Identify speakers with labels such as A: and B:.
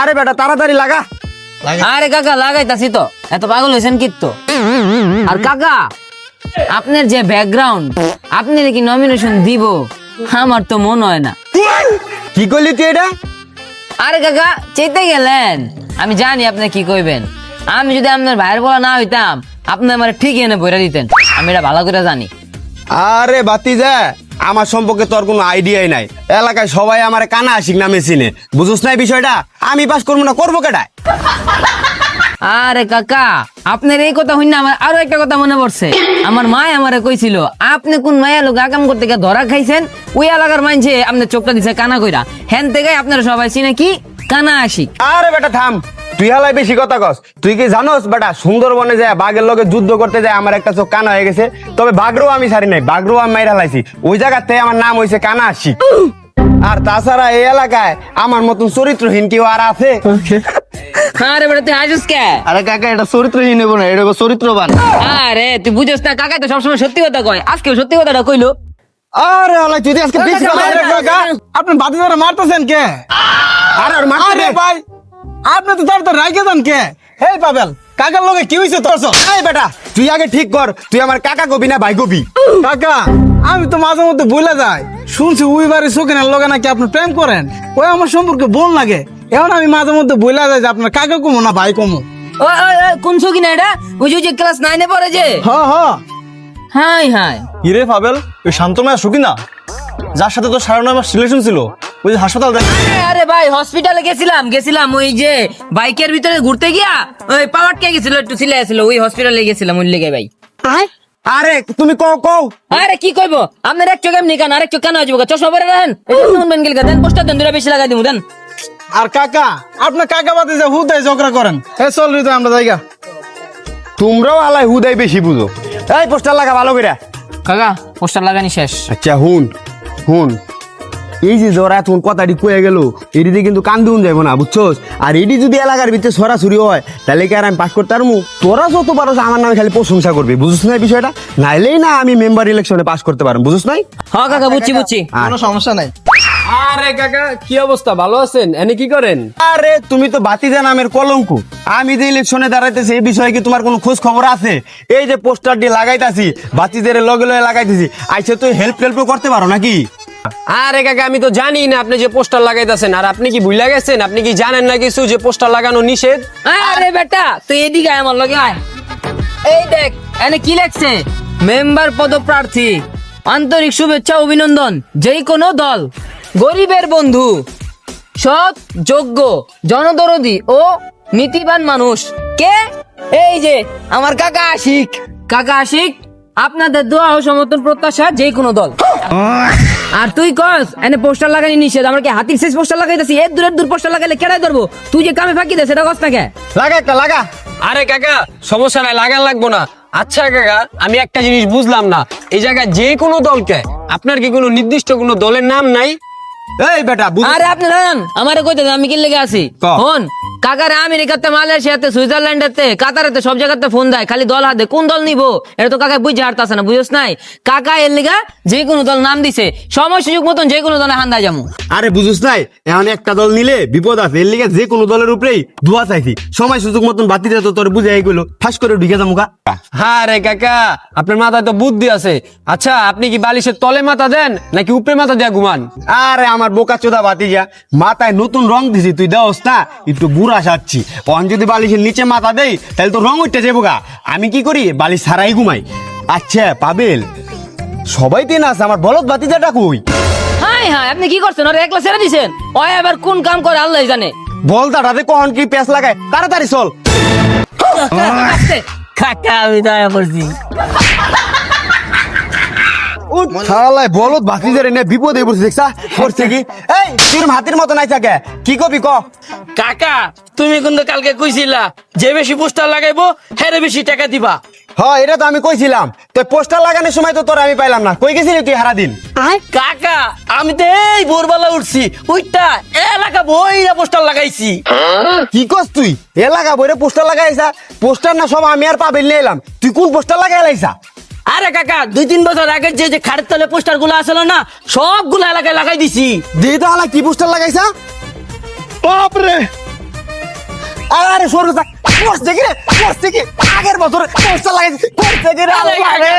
A: আরে বেটা তাড়াতাড়ি লাগা।
B: আরে কাকা লাগাইতাছি তো। এত পাগল হয়েছেন কি তো? আর কাকা আপনার যে ব্যাকগ্রাউন্ড আপনি কি নমিনেশন দিব? আমার তো মনে হয় না।
A: কি করলি তুই এটা?
B: আরে কাকা চেতে গেলেন। আমি জানি আপনি কি কইবেন। আমি যদি আপনার ভাইয়ের বলা না হইতাম আপনি আমার ঠিক এনে বইরা দিতেন। আমি এটা ভালো করে জানি।
A: আরে বাতি যা আমার সম্পর্কে তোর কোনো আইডিয়াই নাই। এলাকায় সবাই আমার কানা আশিক নামে চিনে। বুঝুস নাই বিষয়টা? আমি পাস করব না করব কেটায়
B: আরে কাকা আপনার এই কথা হইনা আমার আরও একটা কথা মনে পড়ছে। আমার মা আমারে কইছিল আপনি কোন মায়া লোক আকাম করতে গিয়ে ধরা খাইছেন? ওই এলাকার মানছে আপনার চোখটা দিছে কানা কইরা। হেন থেকে আপনারা সবাই চিনে কি? কানা আশিক।
A: আরে বেটা থাম। তুই হালাই বেশি কথা কস। তুই কি জানোস বেটা? সুন্দরবনে যায় বাঘের লগে যুদ্ধ করতে যায় আমার একটা চোখ কানা হয়ে গেছে। তবে বাঘরও আমি ছাড়ি নাই বাঘরও আমি মাইরা লাইছি ওই জায়গাতে আমার নাম হইছে কানা আশিক আর তাছাড়া এই এলাকায় আমার মতন চরিত্রহীন কেউ আর আছে?
B: আরে বেটা তুই হাসিস কে?
C: আরে কাকা এটা চরিত্রহীন নেব না এটা চরিত্রবান।
B: আরে তুই বুঝছ না কাকা তো সবসময় সত্যি কথা কয়। আজকে সত্যি কথাটা কইলো।
A: আরে হালাই তুই আজকে বেশি কথা
C: আরে আপনি ধরে মারতেছেন কে?
A: আরে আর মারতে।
C: ভাই। আপনি তো তার তো রাইকে দেন কে? হেই পাবেল কাকার লগে কি হইছে তোর সব?
A: এই বেটা তুই আগে ঠিক কর তুই আমার কাকা কবি না ভাই কবি?
C: কাকা আমি তো মাঝে মধ্যে ভুলে যাই। শুনছি ওই বাড়ি সকিনের লগে নাকি আপনি প্রেম করেন। ওই আমার সম্পর্কে বোন লাগে এখন আমি মাঝে মধ্যে ভুলে যাই যে আপনার কাকা কমো না ভাই কমো।
B: ওই ওই ওই, কোন সকি না এটা? ওই যে- ক্লাস নাইনে পড়ে যে?
C: হ হ।
B: হাই হাই।
D: হিরে পাবেল ওই শান্তমায়া সুখী না যার সাথে তো সাড়ে নয় মাস রিলেশন ছিল। ওই হাসপাতাল দেখ।
B: আরে, ভাই হসপিটালে গেছিলাম গেছিলাম ওই যে বাইকের ভিতরে ঘুরতে গিয়া ওই পাওয়ার কে গেছিল একটু সিলে আসছিল ওই হসপিটালে গেছিলাম ওই লেগে ভাই।
A: আরে? তুমি কও কও।
B: আরে কি কইবো? আপনার এক চোখ এমনি কান আরেক চোখ কেন আসব চশমা পরে রাখেন শুনবেন গেল দেন পোস্টার দেন দুটা বেশি লাগাই দিব দেন।
C: আর কাকা আপনার কাকা বাদে যে হুদায় ঝগড়া করেন। হে চল রিতো আমরা জায়গা।
A: তোমরাও হালাই হুদাই বেশি বুঝো। এই পোস্টার লাগা ভালো করে
B: কাকা পোস্টার লাগানি শেষ।
A: আচ্ছা হুন হুন। এই যে জরা তুমি কথাটি কয়ে গেল এটিতে কিন্তু কান দিউন যাব না বুঝছোস? আর এটি যদি এলাকার ভিতরে সরাসরি হয় তাহলে কি আর আমি পাস করতে পারব? তোরা যত পারো আমার নামে খালি প্রশংসা করবি বুঝছ না বিষয়টা? নাইলেই না আমি মেম্বার ইলেকশনে পাস করতে পারব বুঝছ নাই?
B: হ্যাঁ কাকা বুঝছি বুঝছি।
C: কোনো সমস্যা নাই।
E: আরে কাকা কি অবস্থা? ভালো আছেন? এনে কি করেন?
A: আরে তুমি তো বাতিজা নামের কলঙ্ক। আমি যে ইলেকশনে দাঁড়াইতেছি এই বিষয়ে কি তোমার কোনো খোঁজ খবর আছে? এই যে পোস্টারটি লাগাইতাছি বাতিদের লগে লগে লাগাইতেছি আইসে তুই হেল্প টেল্প করতে পারো নাকি?
E: আরে কাকা আমি তো জানি না আপনি যে পোস্টার লাগাইতেছেন। আর আপনি কি ভুলে গেছেন? আপনি কি জানেন না কিছু যে পোস্টার লাগানো নিষেধ?
B: আরে বেটা তুই এদিকে আয় আমার লগে আয়। এই দেখ এনে কি লেখছে? মেম্বার পদপ্রার্থী আন্তরিক শুভেচ্ছা অভিনন্দন যেই কোনো দল গরিবের বন্ধু সৎ যোগ্য জনদরদি ও নীতিবান মানুষ। কে? এই যে আমার কাকা আশিক। কাকা আশিক আপনাদের দোয়া ও সমর্থন প্রত্যাশা যে কোনো দল। আর তুই কস এনে পোস্টার লাগানি নিষেধ আমরা কি হাতির শেষ পোস্টার লাগাইতেছি? এর দূরের দূর পোস্টার লাগাইলে কেড়াই ধরবো? তুই যে কামে ফাঁকি দে সেটা কস না কে?
A: লাগা একটা লাগা।
E: আরে কাকা সমস্যা নাই লাগান লাগবো না। আচ্ছা কাকা আমি একটা জিনিস বুঝলাম না। এই জায়গায় যে কোনো দলকে আপনার কি কোনো নির্দিষ্ট কোনো দলের নাম নাই?
A: এই বেটা বুঝ
B: আরে আপনি রান আমারে কইতে আমি কি লেগে আছি। হন কাকারে আমেরিকাতে মালয়েশিয়াতে সুইজারল্যান্ডেতে কাতারেতে সব জায়গাতে ফোন দেয় খালি দল হাতে। কোন দল নিবো? এটা তো কাকা বুঝে হারতাছে না বুঝছ নাই? কাকা এর লিগা যে কোনো দল নাম দিছে। সময় সুযোগ মতন যে কোনো দলে হান্দা যাব
A: আরে বুঝুস নাই এখন একটা দল নিলে বিপদ আছে। এর লিগে যে কোনো দলের উপরেই দোয়া চাইছি। সময় সুযোগ মতন বাতিতে তো তোর বুঝে গেলো। ফাঁস করে ঢুকে যাব গা।
E: হ্যাঁ রে কাকা আপনার মাথায় তো বুদ্ধি আছে। আচ্ছা আপনি কি বালিশের তলে মাথা দেন নাকি উপরে মাথা দেয়া ঘুমান?
A: আরে আমার বোকা চোদা বাতি যা মাথায় নতুন রং দিছি তুই দেওস না একটু বুড়া সাচ্ছি অন যদি বালিশের নিচে মাথা দেই তাহলে তো রং উঠতে যাব গা। আমি কি করি? বালিশ ছাড়াই ঘুমাই। আচ্ছা পাবেল। সবাই দিন আছে আমার বলদ বাতিজাটা কই?
B: হাই হাই আপনি কি করছেন? ওরা একলা ছেড়ে দিছেন? ওই এবার কোন কাম করে আল্লাহ জানে।
A: বল দাঁড়াতে কখন কি পেঁচ লাগায়? তাড়াতাড়ি চল।
B: কাকা আমি দয়া করছি।
A: শালায় বলদ বাতিজারে নে বিপদে পড়ছে দেখছা? করছে কি? এই তোর হাতের মতো নাই থাকে। কি কবি ক?
F: কাকা তুমি কিন্তু কালকে কইছিলা যে বেশি পোস্টার লাগাইবো হেরে বেশি টাকা দিবা।
A: হ্যাঁ এটা তো আমি কইছিলাম। তো পোস্টার লাগানোর সময় তো তোর আমি পাইলাম না। কই গেছিলি তুই হারা দিন?
F: কাকা আমি তো এই ভোরবেলা উঠছি ওইটা এলাকা বইরা পোস্টার লাগাইছি।
A: কি কস তুই? এলাকা বইরে পোস্টার লাগাইছা? পোস্টার না সব আমি আর পাবেল নিয়ে এলাম। তুই কোন পোস্টার লাগাই লাইছা?
F: আরে কাকা দুই তিন বছর আগে যে যে খাড়ের তলে পোস্টারগুলো আসলো না সবগুলো এলাকায় লাগাই দিছি।
A: দিয়ে তো হালা কি পোস্টার লাগাইছা?
C: বাপরে!
A: আরে সরু কথা পোস্ট দেখি রে পোস্ট দেখি। আগের বছর পোস্টার লাগাইছি পোস্ট দেখি রে।